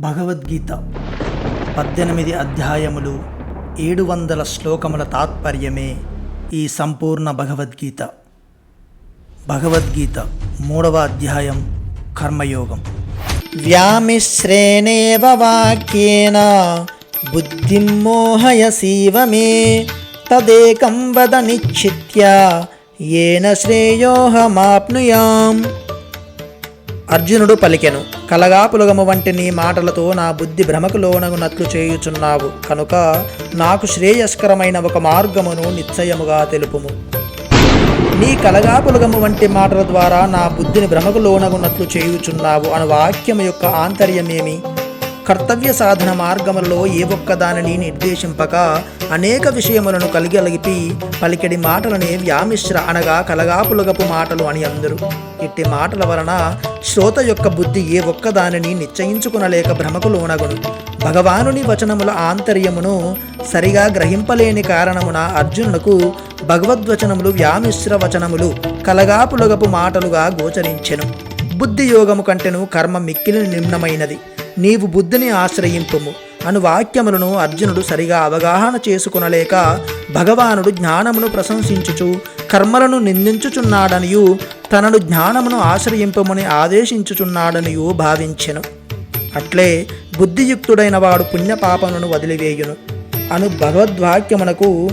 భగవద్గీత పద్దెనిమిది అధ్యాయములు ఏడు వందల శ్లోకముల తాత్పర్యమే ఈ సంపూర్ణ భగవద్గీత. భగవద్గీత మూడవ అధ్యాయం కర్మయోగం. వ్యామిశ్రేణేవ వాక్యేన బుద్ధిం మోహయసీవ మే తదేకం వద నిశ్చిత్య ఏన శ్రేయోహమాప్నుయాం. అర్జునుడు పలికెను కలగాపులగము వంటి నీ మాటలతో నా బుద్ధి భ్రమకు లోనగునట్లు చేయుచున్నావు. కనుక నాకు శ్రేయస్కరమైన ఒక మార్గమును నిశ్చయముగా తెలుపుము. నీ కలగాపులగము వంటి మాటల ద్వారా నా బుద్ధిని భ్రమకు లోనగునట్లు చేయుచున్నావు అను వాక్యము యొక్క ఆంతర్యమేమి? కర్తవ్య సాధన మార్గములలో ఏ ఒక్క దానిని నిర్దేశింపక అనేక విషయములను కలిగలిపి పలికెడి మాటలని వ్యామిశ్ర అనగా కలగాపులగపు మాటలు అని అందరు. ఇట్టి మాటల వలన శ్రోత యొక్క బుద్ధి ఏ ఒక్క దానిని నిశ్చయించుకునలేక భ్రమకు లోనగును. భగవానుని వచనముల ఆంతర్యమును సరిగా గ్రహింపలేని కారణమున అర్జునునకు భగవద్వచనములు వ్యామిశ్ర వచనములు కలగాపులగపు మాటలుగా గోచరించెను. బుద్ధి యోగము కంటెను కర్మ మిక్కిలి నిమ్నమైనది. నీవు బుద్ధిని ఆశ్రయింపుము అను వాక్యములను అర్జునుడు సరిగా అవగాహన చేసుకునలేక భగవానుడు జ్ఞానమును ప్రశంసించుచు కర్మలను నిందించుచున్నాడనియు తనను జ్ఞానమును ఆశ్రయింపమని ఆదేశించుచున్నాడనియు భావించెను. అట్లే బుద్ధియుక్తుడైన వాడు పుణ్యపాపములను వదిలివేయును. అను భగవద్వాక్యమునకు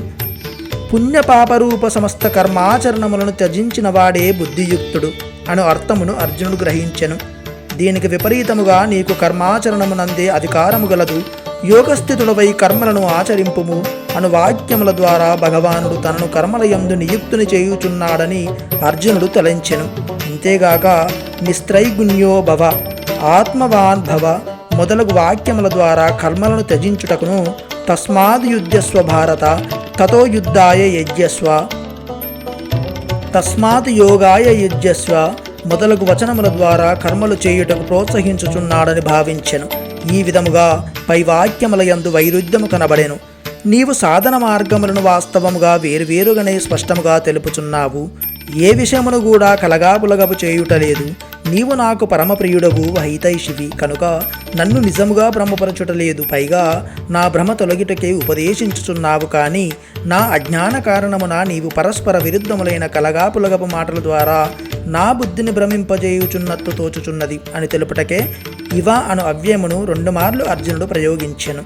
పుణ్యపాపరూప సమస్త కర్మాచరణములను త్యజించిన వాడే బుద్ధియుక్తుడు అను అర్థమును అర్జునుడు గ్రహించెను. దీనికి విపరీతముగా నీకు కర్మాచరణమునందే అధికారము గలదు. యోగస్థితులపై కర్మలను ఆచరింపుము అను వాక్యముల ద్వారా భగవానుడు తనను కర్మలయందు నియుక్తుని చేయుచున్నాడని అర్జునుడు తలంచెను. అంతేగాక నిస్త్రైగుణ్యో భవ ఆత్మవాన్ భవ మొదలగు వాక్యముల ద్వారా కర్మలను త్యజించుటకును తస్మాద్ యుద్ధస్వ భారత తతో యుద్ధాయ యజ్ఞస్వ. తస్మాత్ యోగాయ యజ్ఞస్వ. మొదలగు వచనముల ద్వారా కర్మలు చేయుటకు ప్రోత్సహించుచున్నాడని భావించెను. ఈ విధముగా పై వాక్యముల యందు వైరుధ్యము కనబడెను. నీవు సాధన మార్గములను వాస్తవముగా వేరువేరుగానే స్పష్టముగా తెలుపుచున్నావు. ఏ విషయమును కూడా కలగాపులగపు చేయుటలేదు. నీవు నాకు పరమప్రియుడవు హైతైషివి కనుక నన్ను నిజముగా భ్రమపరచుటలేదు. పైగా నా భ్రమ తొలగిటకే ఉపదేశించుచున్నావు కానీ నా అజ్ఞాన కారణమున నీవు పరస్పర విరుద్ధములైన కలగాపులగపు మాటల ద్వారా నా బుద్ధిని భ్రమింపజేయుచున్నట్టు తోచుచున్నది అని తెలుపుటకే ఇవ అను అవ్యయమును రెండు మార్లు అర్జునుడు ప్రయోగించెను.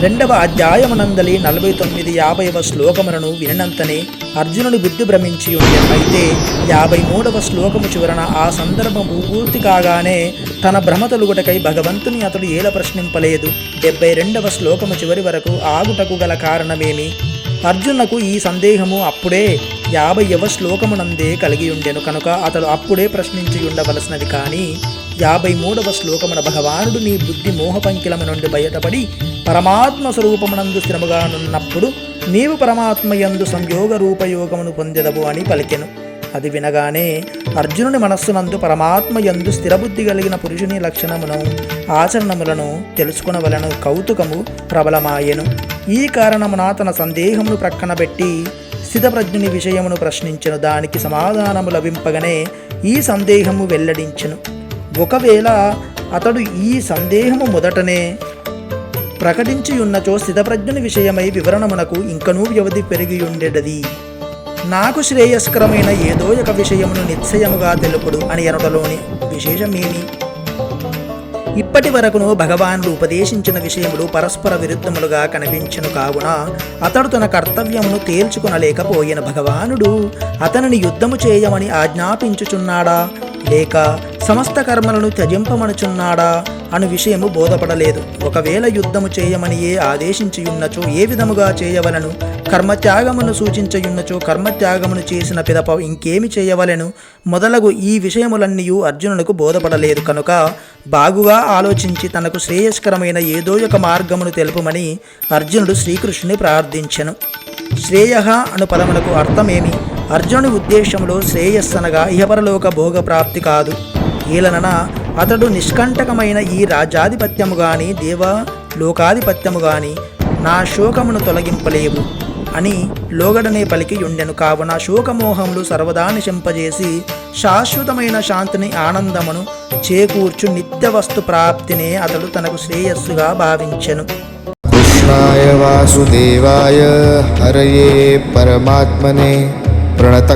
రెండవ అధ్యాయమునందలి నలభై తొమ్మిది యాభైవ శ్లోకములను వినంతనే అర్జునుడి బుద్ధి భ్రమించి ఉండే అయితే యాభై మూడవ శ్లోకము చివరన ఆ సందర్భము పూర్తి కాగానే తన భ్రమ తొలుగుటకై భగవంతుని అతడు ఏల ప్రశ్నింపలేదు. డెబ్బై రెండవ శ్లోకము చివరి వరకు ఆగుటకు గల కారణమేమి? అర్జునకు ఈ సందేహము అప్పుడే యాభైవ శ్లోకమునందే కలిగి ఉండెను కనుక అతడు అప్పుడే ప్రశ్నించి ఉండవలసినది కానీ యాభై మూడవ శ్లోకమున భగవానుడు నీ బుద్ధి మోహపంకిలము నుండి బయటపడి పరమాత్మ స్వరూపమునందు స్థిరముగా నున్నప్పుడు నీవు పరమాత్మయందు సంయోగ రూపయోగమును పొందెదవు అని పలికెను. అది వినగానే అర్జునుని మనస్సునందు పరమాత్మ యందు స్థిరబుద్ధి కలిగిన పురుషుని లక్షణమును ఆచరణములను తెలుసుకునవలను కౌతుకము ప్రబలమాయెను. ఈ కారణమున తన సందేహమును ప్రక్కన పెట్టి స్థితప్రజ్ఞుని విషయమును ప్రశ్నించను. దానికి సమాధానము లభింపగనే ఈ సందేహము వెల్లడించెను. ఒకవేళ అతడు ఈ సందేహము మొదటనే ప్రకటించియున్నచో స్థితప్రజ్ఞుని విషయమై వివరణమునకు ఇంకనూ వ్యవధి పెరిగియుండెడది నాకు శ్రేయస్కరమైన ఏదో ఒక విషయమును నిశ్చయముగా తెలుపుడు అని అనటలోని విశేషమేమి? ఇప్పటి వరకును భగవానుడు ఉపదేశించిన విషయములు పరస్పర విరుద్ధములుగా కనిపించను కావున అతడు తన కర్తవ్యమును తేల్చుకొనలేకపోయిన భగవానుడు. అతనిని యుద్ధము చేయమని ఆజ్ఞాపించుచున్నాడా? లేక సమస్త కర్మలను త్యజింపమనుచున్నాడా? అను విషయము బోధపడలేదు. ఒకవేళ యుద్ధము చేయమనియే ఏ ఆదేశించియున్నచో ఏ విధముగా చేయవలను? కర్మత్యాగమును సూచించయున్నచో కర్మత్యాగమును చేసిన పిదప ఇంకేమి చేయవలెను? మొదలగు ఈ విషయములన్నీ అర్జునునకు బోధపడలేదు. కనుక బాగుగా ఆలోచించి తనకు శ్రేయస్కరమైన ఏదో ఒక మార్గమును తెలుపమని అర్జునుడు శ్రీకృష్ణుని ప్రార్థించెను. శ్రేయ అను పదమునకు అర్థమేమి? అర్జునుడి ఉద్దేశంలో శ్రేయస్సనగా ఇహపరలోక భోగప్రాప్తి కాదు. ఈలనన అతడు నిష్కంటకమైన ఈ రాజాధిపత్యము గాని దేవ లోకాధిపత్యము గాని నా శోకమును తొలగింపలేవు అని లోగడనే పలికి ఉండెను కావున శోకమోహములు సర్వదా నిశింపజేసి శాశ్వతమైన శాంతిని ఆనందమును చేకూర్చు నిత్య వస్తు ప్రాప్తినే అతడు తనకు శ్రేయస్సుగా భావించెను. కృష్ణాయ వాసుదేవాయ హరయే పరమాత్మనే. ప్రణత